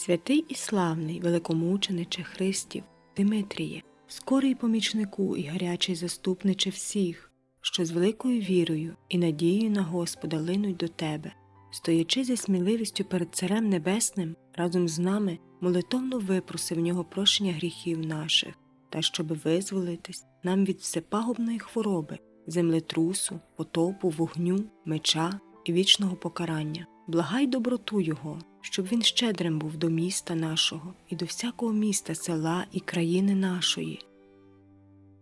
Святий і славний великомучениче Христів, Димитріє, скорий помічнику і гарячий заступниче всіх, що з великою вірою і надією на Господа линуть до тебе, стоячи зі сміливістю перед Царем Небесним, разом з нами молитовно випроси в нього прощення гріхів наших, та щоби визволитись нам від всепагубної хвороби, землетрусу, потопу, вогню, меча і вічного покарання. Благай доброту Його, щоб він щедрим був до міста нашого і до всякого міста, села і країни нашої.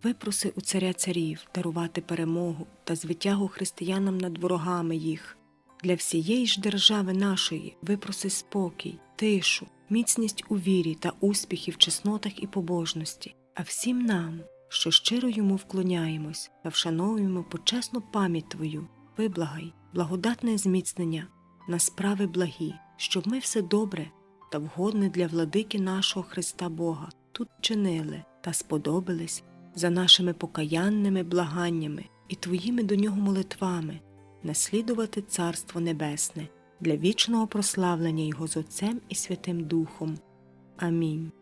Випроси у царя царів дарувати перемогу та звитягу християнам над ворогами їх. Для всієї ж держави нашої випроси спокій, тишу, міцність у вірі та успіхи в чеснотах і побожності, а всім нам, що щиро йому вклоняємось та вшановуємо почесну пам'ять Твою, виблагай, благодатне зміцнення на справи благі, щоб ми все добре та вгодне для владики нашого Христа Бога тут чинили та сподобались за нашими покаянними благаннями і Твоїми до нього молитвами, наслідувати Царство Небесне для вічного прославлення Його з Отцем і Святим Духом. Амінь.